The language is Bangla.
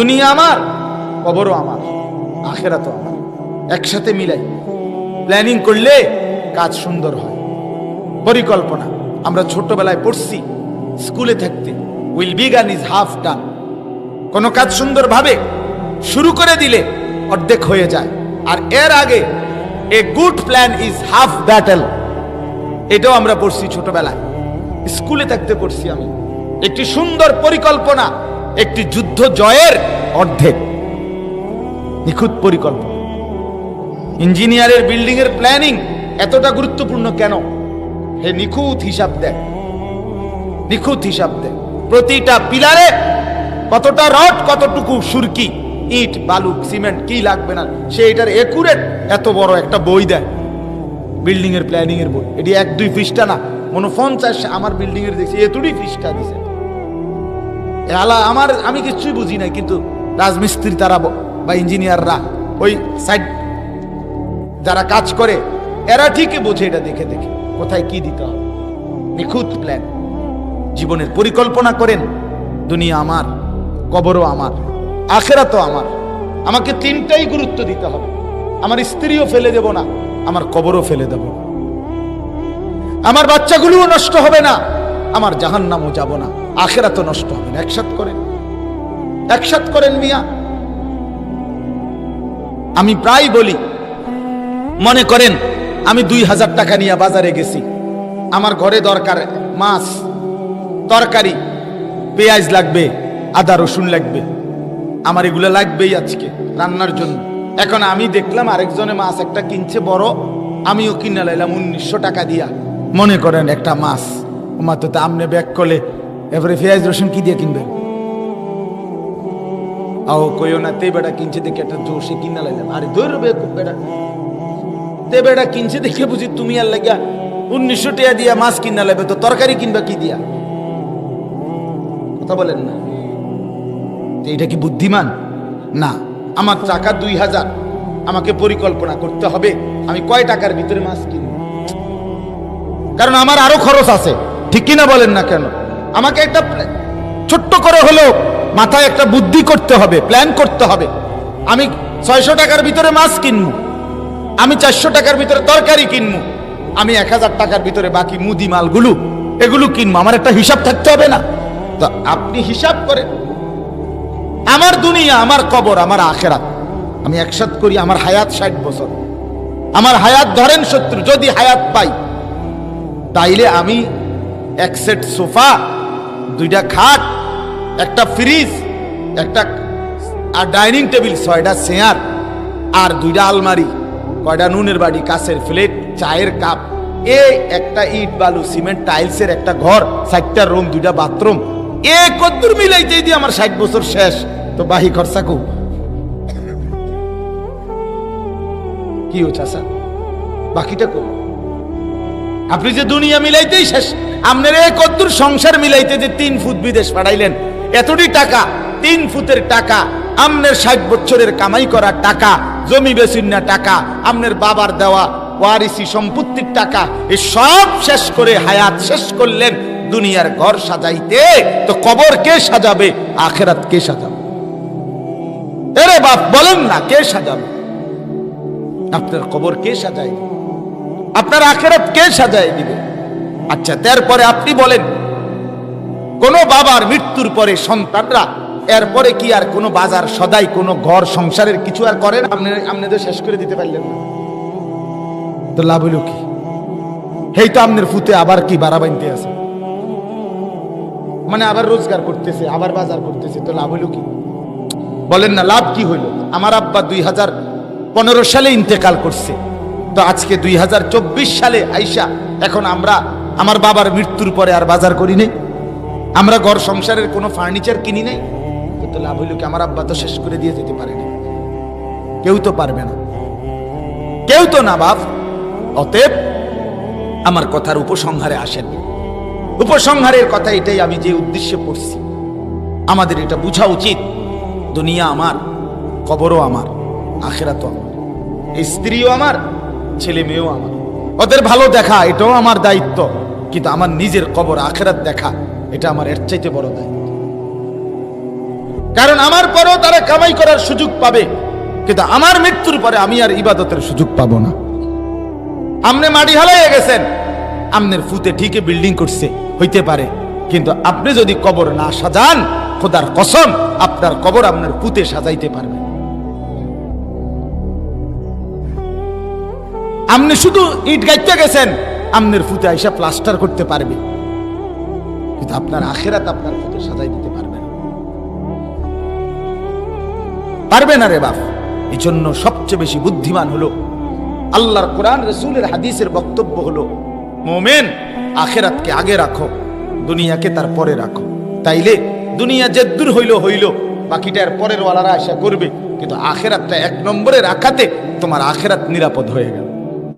দুনিয়া আমার, কবরও আমার আখেরা তো আমার। একসাথে মিলাই প্ল্যানিং করলে কাজ সুন্দর হয়। পরিকল্পনা, আমরা ছোটবেলায় পড়ছি, স্কুলে থাকতে well begun is half done কোনো কাজ সুন্দরভাবে শুরু করে দিলে অর্ধেক হয়ে যায়। আর এর আগে a good plan is half battle এটাও আমরা পড়ছি ছোটবেলায় স্কুলে থাকতে পড়ছি আমি। একটি সুন্দর পরিকল্পনা একটি যুদ্ধ জয়ের অর্ধেক। নিখুঁত পরিকল্পনা। ইঞ্জিনিয়ারের বিল্ডিং এর প্ল্যানিং এতটা গুরুত্বপূর্ণ কেন? হে নিখুঁত হিসাব দেয়। নিখুঁত হিসাব দেয়। প্রতিটা পিলারে কতটা রড, কতটুকু সুরকি, ইট বালু সিমেন্ট, কি লাগবে না সে এটার একুরেট এত বড় একটা বই দেয়। বিল্ডিং এর প্ল্যানিং এর বই। এটি এক দুই পৃষ্ঠা না, মনে পঞ্চাশ, আমার বিল্ডিং এর দেখছি এতুড়ি পৃষ্ঠা দিছে। আলা, আমার, আমি কিছুই বুঝি না কিন্তু রাজমিস্ত্রি তারা বা ইঞ্জিনিয়াররা ওই সাইড যারা কাজ করে, এরা ঠিকই বোঝে এটা দেখে দেখে, কোথায় কি দিতে হবে। নিখুঁত প্ল্যান জীবনের পরিকল্পনা করেন, দুনিয়া আমার, কবরও আমার আখেরা তো আমার। আমাকে তিনটাই গুরুত্ব দিতে হবে। আমার স্ত্রীও ফেলে দেব না, আমার কবরও ফেলে দেব আমার বাচ্চাগুলোও নষ্ট হবে না। আমার জাহান্নামও যাব না আখেরা তো নষ্ট হবে না। একসাথ করেন। একসাথ করেন মিয়া। আমি প্রায় বলি, মনে করেন, আমি দুই হাজার টাকা নিয়ে বাজারে গেছি। আমার ঘরে দরকার মাছ, তরকারি, পেঁয়াজ লাগবে, আদা, রসুন লাগবে। আমার এগুলো লাগবেই আজকে রান্নার জন্য। এখন আমি দেখলাম আরেকজনে মাছ একটা কিনছে বড়, আমিও কিনে লাইলাম উনিশশো টাকা দিয়া। মনে করেন একটা মাছ। ওমা তো আমনে ব্যাক করলে, এবারে পেঁয়াজ রসুন কি দিয়ে কিনবেন আও কইও না, তে বেটা কিনছে দেখে একটা জোশে কিনা লাইলাম। আরে দৌড় বেটা। তে বেটা কিনছে দেখে বুঝি তুমি আর লাগিয়া উনিশশো টাকা দিয়া মাছ কিনা লাগবে তো তরকারি কিনবা কি দিয়া? কথা বলেন না। এটা কি বুদ্ধিমান? না, আমার টাকা দুই হাজার। আমাকে পরিকল্পনা করতে হবে, আমি কয় টাকার ভিতরে মাছ কিনব? কারণ আমার আরও খরচ আছে। ঠিক কিনা বলেন না কেন? আমাকে একটা ছোট্ট করে হলেও মাথায় একটা বুদ্ধি করতে হবে প্ল্যান করতে হবে। আমি ছয়শো টাকার ভিতরে মাছ কিনবো, আমি চারশো টাকার ভিতরে তরকারি কিনবো, আমি এক হাজার টাকার ভিতরে বাকি মুদি মালগুলো, এগুলো কিনবো। আমার একটা হিসাব থাকতে হবে না। তো আপনি হিসাব করেন। আমার দুনিয়া, আমার কবর, আমার আখেরাত। আমি একসাথ করি, আমার হায়াত ষাট বছর। আমার হায়াত ধরেন শত্রু যদি হায়াত পাই, তাইলে আমি এক সেট সোফা, দুইটা খাট, একটা ফ্রিজ, একটা আর ডাইনিং টেবিল, ছয়টা চেয়ার আর দুইটা আলমারি, কয়টা নুনের বাড়ি কাছের প্লেট, চায়ের কাপ। এই একটা ইট, বালু, সিমেন্ট, টাইলসের একটা ঘর চারটা রুম, দুইটা বাথরুম। এ কদ্দুর মিলাইতে দিয়ে আমার ষাট বছর শেষ। তো বাহি খরচা কু। কি হচ্ছে বাকিটা কো। আপনি যে দুনিয়া মিলাইতেই শেষ। আপনার এই কদ্দুর সংসার মিলাইতে যে তিন ফুট বিদেশ পাঠাইলেন এতটি টাকা, তিন ফুটের টাকা আমনের ষাট বছরের কামাই করা টাকা, জমি বেচিন্না টাকা আমনের বাবার দেওয়া ওয়ারিসি সম্পত্তির টাকা, এ সব শেষ করে হায়াত শেষ করলেন, দুনিয়ার ঘর সাজাইতে। তো কবর কে সাজাবে? আখেরাত কে সাজাবে? এরে বাপ, বলেন না, কে সাজাবে? আপনার কবর কে সাজাই আপনার আখেরাত কে সাজাই দিবে? আচ্ছা তারপরে আপনি বলেন, কোন বাবার মৃত্যুর পরে সন্তানরা এরপরে কি আর কোনো বাজার সদাই, কোনো ঘর সংসারের কিছু আর করেন আপনি আপনাদের শেষ করে দিতে পারলেন না। তো লাভ হইল কি? হেই তো আপনার ফুতে আবার কি বাড়া বানতে আছে? মানে আবার রোজগার করতেছে, আবার বাজার করতেছে, তো লাভ হইল কি? বলেন না, লাভ কি হইল? আমার আব্বা দুই হাজার পনেরো সালে ইন্তেকাল করছে। তো আজকে দুই হাজার চব্বিশ সালে আইসা এখন আমরা আমার বাবার মৃত্যুর পরে আর বাজার করি নাই। আমরা ঘর সংসারের কোনো ফার্নিচার কিনি নাই। তো লাভ হইল কি আমার আব্বা তো শেষ করে দিয়ে যেতে পারে না কেউ তো পারবে না। কেউ তো না বাপ। অতএব আমার কথার উপসংহারে আসেন। উপসংহারের কথা এটাই আমি যে উদ্দেশ্যে পড়ছি। আমাদের এটা বোঝা উচিত। দুনিয়া আমার, কবরও আমার, আখেরাতও আমার। স্ত্রীও আমার, ছেলে মেয়েও আমার। ওদের ভালো দেখা, এটাও আমার দায়িত্ব। কিন্তু আমার নিজের কবর আখেরাত দেখা, এটা আমার এর চাইতে বড় দায়িত্ব। কারণ আমার পরেও তারা কামাই করার সুযোগ পাবে, কিন্তু আমার মৃত্যুর পরে আমি আর ইবাদতের সুযোগ পাবো না। আপনি মাটি হালাইয়া গেছেন, আমনের ফুতে ঠিকই বিল্ডিং করছে, হইতে পারে। কিন্তু আপনি যদি কবর না সাজান, খোদার কসম, আপনার কবর আপনার পুতে সাজাইতে পারবে আপনি শুধু ইট গাইতে গেছেন, আমনের ফুতে আইসা প্লাস্টার করতে পারবে। কিন্তু আপনার আখেরাত আপনার ফুতে সাজাই দিতে পারবে না। পারবে না রে বাপ। এই জন্য সবচেয়ে বেশি বুদ্ধিমান হলো, আল্লাহর কোরআন, রসুলের হাদিসের বক্তব্য হলো, মোমেন, আখেরাতকে আগে রাখো, দুনিয়াকে তার পরে রাখো। তাইলে দুনিয়া যেদূর হইল হইল। বাকিটা এর পরের ওয়ালারা আশা করবে, কিন্তু আখেরাতটা এক নম্বরে রাখাতে তোমার আখেরাত নিরাপদ হয়ে গেল।